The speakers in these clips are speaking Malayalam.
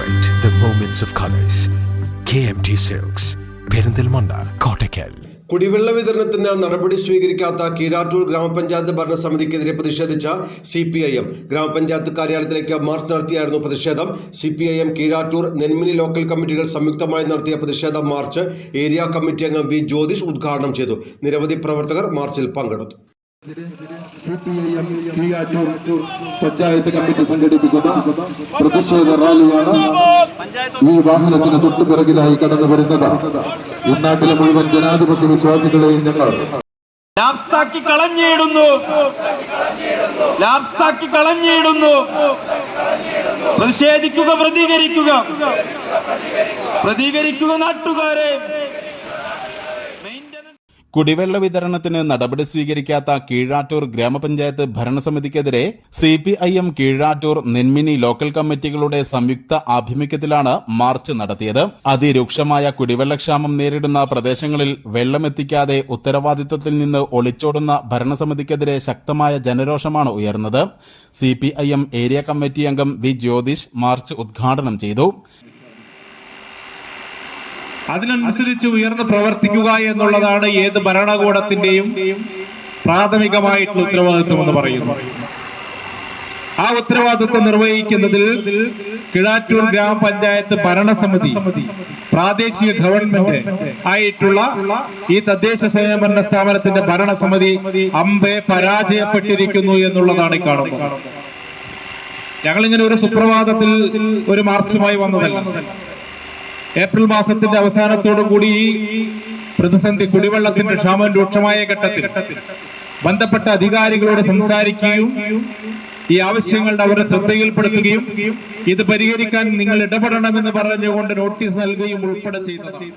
Celebrate the moments of colors. KMT Silks, Perinthalmanna Kottakkal കുടിവെള്ള വിതരണത്തിന് നടപടി സ്വീകരിക്കാത്ത കീഴാറ്റൂർ ഗ്രാമപഞ്ചായത്ത് ഭരണസമിതിക്കെതിരെ പ്രതിഷേധിച്ച സി പി ഐ എം. ഗ്രാമപഞ്ചായത്ത് കാര്യാലയത്തിലേക്ക് മാർച്ച് നടത്തിയായിരുന്നു പ്രതിഷേധം. C P I M Keezhattoor Nenmini local കമ്മിറ്റികൾ സംയുക്തമായി നടത്തിയ പ്രതിഷേധ മാർച്ച് ഏരിയ കമ്മിറ്റി അംഗം വി ജ്യോതിഷ് ഉദ്ഘാടനം ചെയ്തു. നിരവധി പ്രവർത്തകർ മാർച്ചിൽ പങ്കെടുത്തു. C P I M Keezhattoor panchayat committee സംഘടിപ്പിക്കുന്ന പ്രതിഷേധ റാലിയാണ് ഈ വാഹനത്തിന് തൊട്ടു പിറകിലായി കടന്നു വരുന്നത്. ഇന്നാട്ടിലെ മുഴുവൻ ജനാധിപത്യ വിശ്വാസികളെയും ഞങ്ങൾ പ്രതിഷേധിക്കുക പ്രതികരിക്കുക പ്രതികരിക്കുക നാട്ടുകാരെ. കുടിവെള്ള വിതരണത്തിന് നടപടി സ്വീകരിക്കാത്ത കീഴാറ്റൂർ ഗ്രാമപഞ്ചായത്ത് ഭരണസമിതിക്കെതിരെ C P I M Keezhattoor Nenmini local കമ്മിറ്റികളുടെ സംയുക്ത ആഭിമുഖ്യത്തിലാണ് മാർച്ച് നടത്തിയത്. അതിരൂക്ഷമായ കുടിവെള്ളക്ഷാമം നേരിടുന്ന പ്രദേശങ്ങളിൽ വെള്ളമെത്തിക്കാതെ ഉത്തരവാദിത്വത്തിൽ നിന്ന് ഒളിച്ചോടുന്ന ഭരണസമിതിക്കെതിരെ ശക്തമായ ജനരോഷമാണ് ഉയർന്നത്. സി ഏരിയ കമ്മിറ്റി അംഗം വി ജ്യോതിഷ് മാർച്ച് ഉദ്ഘാടനം ചെയ്തു. അതിനനുസരിച്ച് ഉയർന്ന് പ്രവർത്തിക്കുക എന്നുള്ളതാണ് ഏത് ഭരണകൂടത്തിന്റെയും പ്രാഥമികമായിട്ടുള്ള ഉത്തരവാദിത്വം എന്ന് പറയുന്നു. ആ ഉത്തരവാദിത്വം നിർവഹിക്കുന്നതിൽ കിഴാറ്റൂർ ഗ്രാമപഞ്ചായത്ത് ഭരണസമിതി പ്രാദേശിക ഗവൺമെന്റ് ആയിട്ടുള്ള ഈ തദ്ദേശ സ്വയംഭരണ സ്ഥാപനത്തിന്റെ ഭരണസമിതി അമ്പെ പരാജയപ്പെട്ടിരിക്കുന്നു എന്നുള്ളതാണ് കാണുന്നത്. ഞങ്ങളിങ്ങനെ ഒരു സുപ്രഭാതത്തിൽ ഒരു മാർച്ചുമായി വന്നതല്ല. ഏപ്രിൽ മാസത്തിന്റെ അവസാനത്തോടു കൂടി ഈ പ്രതിസന്ധി കുടിവെള്ളത്തിന്റെ ക്ഷാമം രൂക്ഷമായ ഘട്ടത്തിൽ ബന്ധപ്പെട്ട അധികാരികളോട് സംസാരിക്കുകയും ഈ ആവശ്യങ്ങളുടെ അവരെ ശ്രദ്ധയിൽപ്പെടുത്തുകയും ഇത് പരിഹരിക്കാൻ നിങ്ങൾ ഇടപെടണമെന്ന് പറഞ്ഞുകൊണ്ട് നോട്ടീസ് നൽകുകയും ഉൾപ്പെടെ ചെയ്തതാണ്.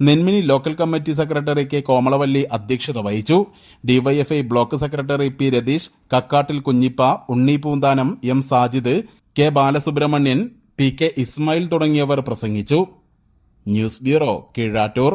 Nenmini local committee secretary K Komalavalli അധ്യക്ഷത വഹിച്ചു. DYFI block secretary P Ratheesh Kakkattil Kunhippa Unni Poonthanam M Sajid K Balasubramanian P K Ismail തുടങ്ങിയവർ പ്രസംഗിച്ചു. News bureau Keezhattoor.